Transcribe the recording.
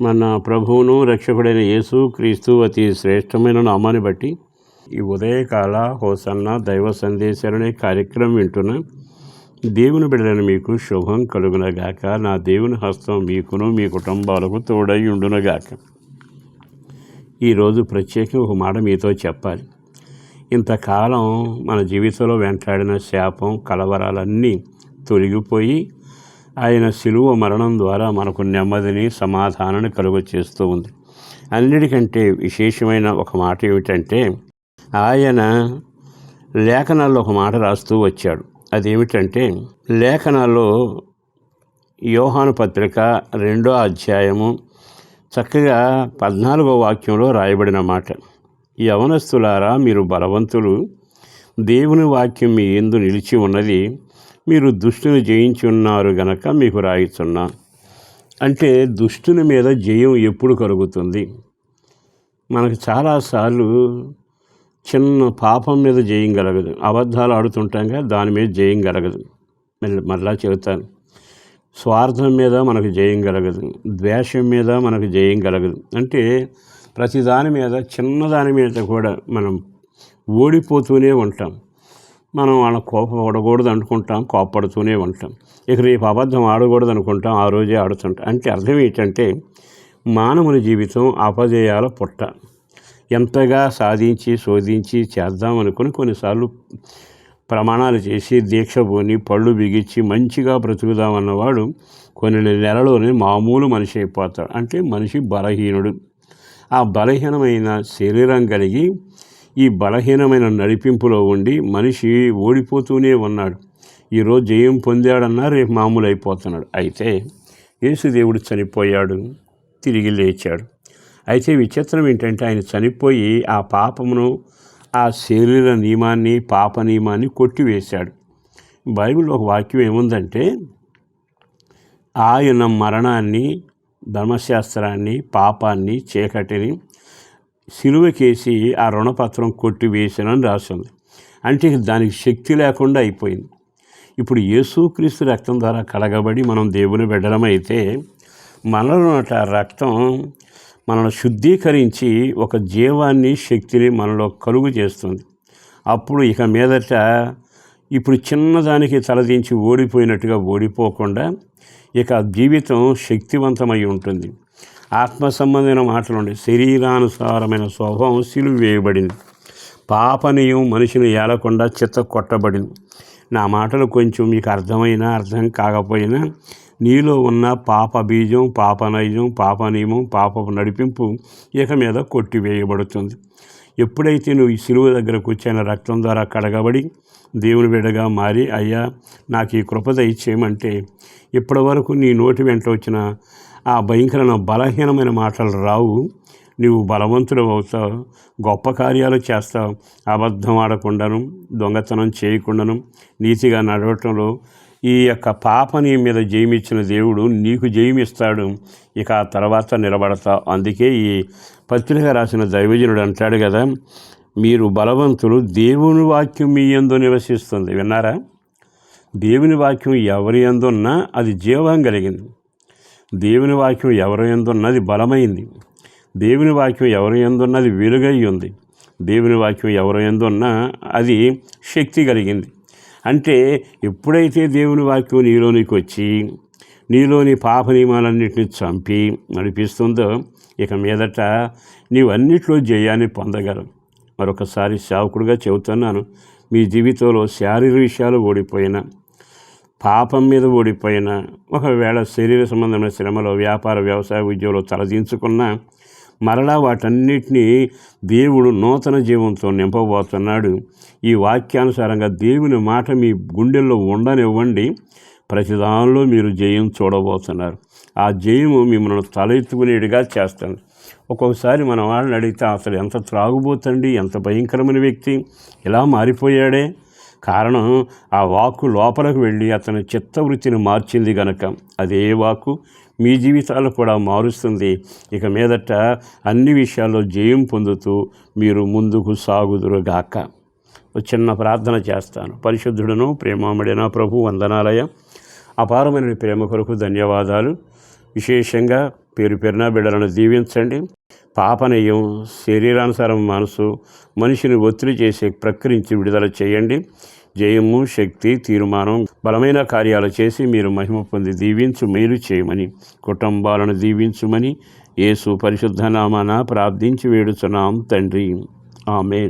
మన ప్రభువును రక్షకుడైన యేసు క్రీస్తు అతి శ్రేష్టమైన నామాన్ని బట్టి ఈ ఉదయకాల హోసన్న దైవ సందేశాలనే కార్యక్రమం వింటున్న దేవుని బిడ్డలను మీకు శుభం కలుగునగాక. నా దేవుని హస్తం మీకును మీ కుటుంబాలకు తోడై ఉండునగాక. ఈరోజు ప్రత్యేకం ఒక మాట మీతో చెప్పాలి. ఇంతకాలం మన జీవితంలో వెంటాడిన శాపం కలవరాలన్నీ తొలగిపోయి ఆయన శిలువ మరణం ద్వారా మనకు నెమ్మదిని సమాధానాన్ని కలుగచేస్తూ ఉంది. అన్నిటికంటే విశేషమైన ఒక మాట ఏమిటంటే ఆయన లేఖనాల్లో ఒక మాట రాస్తూ వచ్చాడు. అదేమిటంటే లేఖనాల్లో యోహాను పత్రిక రెండో అధ్యాయము చక్కగా పద్నాలుగో వాక్యంలో రాయబడిన మాట యవనస్తులారా మీరు బలవంతులు దేవుని వాక్యం మీ ఎందు నిలిచి ఉన్నది మీరు దుష్టుని జయించి ఉన్నారు గనక మీకు రాయిస్తున్నా అంటే దుష్టుని మీద జయం ఎప్పుడు కలుగుతుంది? మనకు చాలాసార్లు చిన్న పాపం మీద జయం కలగదు. అబద్ధాలు ఆడుతుంటాగా దాని మీద జయం కలగదు. మళ్ళీ మరలా చెబుతాను. స్వార్థం మీద మనకు జయం కలగదు. ద్వేషం మీద మనకు జయం కలగదు. అంటే ప్రతిదాని మీద చిన్నదాని మీద కూడా మనం ఓడిపోతూనే ఉంటాం. మనం వాళ్ళ కోపపడకూడదు అనుకుంటాం కోపడుతూనే ఉంటాం. ఇక రేపు అబద్ధం ఆడకూడదు అనుకుంటాం ఆ రోజే ఆడుతుంటాం. అంటే అర్థం ఏంటంటే మానవుని జీవితం అపజయాల పుట్ట. ఎంతగా సాధించి శోధించి చేద్దాం అనుకుని కొన్నిసార్లు ప్రమాణాలు చేసి దీక్ష పోని పళ్ళు బిగించి మంచిగా బ్రతుకుదామన్నవాడు కొన్ని నెలలోనే మామూలు మనిషి అయిపోతాడు. అంటే మనిషి బలహీనుడు. ఆ బలహీనమైన శరీరం కలిగి ఈ బలహీనమైన నడిపింపులో ఉండి మనిషి ఓడిపోతూనే ఉన్నాడు. ఈరోజు జయం పొందాడన్నా రేపు మామూలు అయిపోతున్నాడు అయితే యేసుదేవుడు చనిపోయాడు తిరిగి లేచాడు. అయితే విచిత్రం ఏంటంటే ఆయన చనిపోయి ఆ పాపమును ఆ శరీర నియమాన్ని పాప నియమాన్ని కొట్టివేశాడు. బైబిల్లో ఒక వాక్యం ఏముందంటే ఆయన మరణాన్ని ధర్మశాస్త్రాన్ని పాపాన్ని చీకటిని సిలువకేసి ఆ రుణపత్రం కొట్టివేసానని రాసింది. అంటే దానికి శక్తి లేకుండా అయిపోయింది. ఇప్పుడు యేసుక్రీస్తు రక్తం ద్వారా కడగబడి మనం దేవుని బిడ్డలమైతే మనలో రక్తం మనల్ని శుద్ధీకరించి ఒక జీవాన్ని శక్తిని మనలో కలుగు చేస్తుంది. అప్పుడు ఇక మీదట ఇప్పుడు చిన్నదానికి తలదించి ఓడిపోయినట్టుగా ఓడిపోకుండా ఇక జీవితం శక్తివంతమై ఉంటుంది. ఆత్మ సంబంధమైన మాటలు ఉండే శరీరానుసారమైన స్వభావం సిలువ వేయబడింది పాపనీయం మనిషిని ఏలకుండా చిత్త కొట్టబడింది. నా మాటలు కొంచెం మీకు అర్థమైనా అర్థం కాకపోయినా నీలో ఉన్న పాప బీజం పాప నైజం పాప నియమం పాప నడిపింపు ఇక మీద కొట్టివేయబడుతుంది. ఎప్పుడైతే నువ్వు ఈ సిలువ దగ్గరకు కూర్చొని రక్తం ద్వారా కడగబడి దేవుని బిడ్డగా మారి అయ్యా నాకు ఈ కృపద ఇచ్చేయమంటే ఇప్పటి వరకు నీ నోటి వెంట వచ్చిన ఆ భయంకరమైన బలహీనమైన మాటలు రావు. నువ్వు బలవంతుడు అవుతావు. గొప్ప కార్యాలు చేస్తావు. అబద్ధం ఆడకుండాను దొంగతనం చేయకుండాను నీతిగా నడవటంలో ఈ యొక్క పాపని మీద జయమిచ్చిన దేవుడు నీకు జయమిస్తాడు. ఇక ఆ తర్వాత నిలబడతావు. అందుకే ఈ పత్రిక రాసిన దైవజనుడు అంటాడు కదా మీరు బలవంతులు దేవుని వాక్యం మీ ఎందు నివసిస్తుంది. విన్నారా? దేవుని వాక్యం ఎవరి ఎందున్నా అది జీవం కలిగింది. దేవుని వాక్యం ఎవరి ఎందున్నది బలమైంది. దేవుని వాక్యం ఎవరి ఎందున్నది వెలుగై ఉంది దేవుని వాక్యం ఎవరి ఎందున్నా అది శక్తి కలిగింది. అంటే ఎప్పుడైతే దేవుని వాక్యం నీలోనికి వచ్చి నీలోని పాప నియమాలన్నింటినీ చంపి నడిపిస్తుందో ఇక మీదట నీవు అన్నిట్లో జయాన్ని పొందగలవు. మరొకసారి సేవకుడుగా చెబుతున్నాను మీ జీవితంలో శారీరక విషయాలు ఓడిపోయినా పాపం మీద ఓడిపోయిన ఒకవేళ శరీర సంబంధమైన శ్రమలో వ్యాపార వ్యవసాయ ఉద్యోగంలో తలదించుకున్న మరలా వాటన్నిటినీ దేవుడు నూతన జీవంతో నింపబోతున్నాడు. ఈ వాక్యానుసారంగా దేవుని మాట మీ గుండెల్లో ఉండనివ్వండి. ప్రతిదానిలో మీరు జయం చూడబోతున్నారు. ఆ జయము మిమ్మల్ని తలెత్తుకునేటిగా చేస్తాను ఒక్కొక్కసారి మన వాళ్ళని అడిగితే అసలు ఎంత త్రాగుబోతండి? ఎంత భయంకరమైన వ్యక్తి? ఇలా మారిపోయాడే? కారణం ఆ వాక్కు లోపలకు వెళ్ళి అతని చిత్తవృత్తిని మార్చింది గనక. అదే వాక్కు మీ జీవితాలు కూడా మారుస్తుంది. ఇక మీదట అన్ని విషయాల్లో జయం పొందుతూ మీరు ముందుకు సాగుదురుగాక చిన్న ప్రార్థన చేస్తాను. పరిశుద్ధుడను ప్రేమామడిన ప్రభు వందనాలయ. అపారమైన ప్రేమ కొరకు ధన్యవాదాలు. విశేషంగా పేరు పెరిన బిడ్డలను దీవించండి. పాపనయం శరీరానుసారం మనసు మనిషిని ఒత్తిడి చేసే ప్రక్రించి విడుదల చేయండి. జయము శక్తి తీర్మానం బలమైన కార్యాలు చేసి మీరు మహిమ పొంది దీవించు మేలు చేయమని కుటుంబాలను దీవించుమని యేసు పరిశుద్ధ నామాన ప్రార్థించి వేడుచున్నాం తండ్రి. ఆమె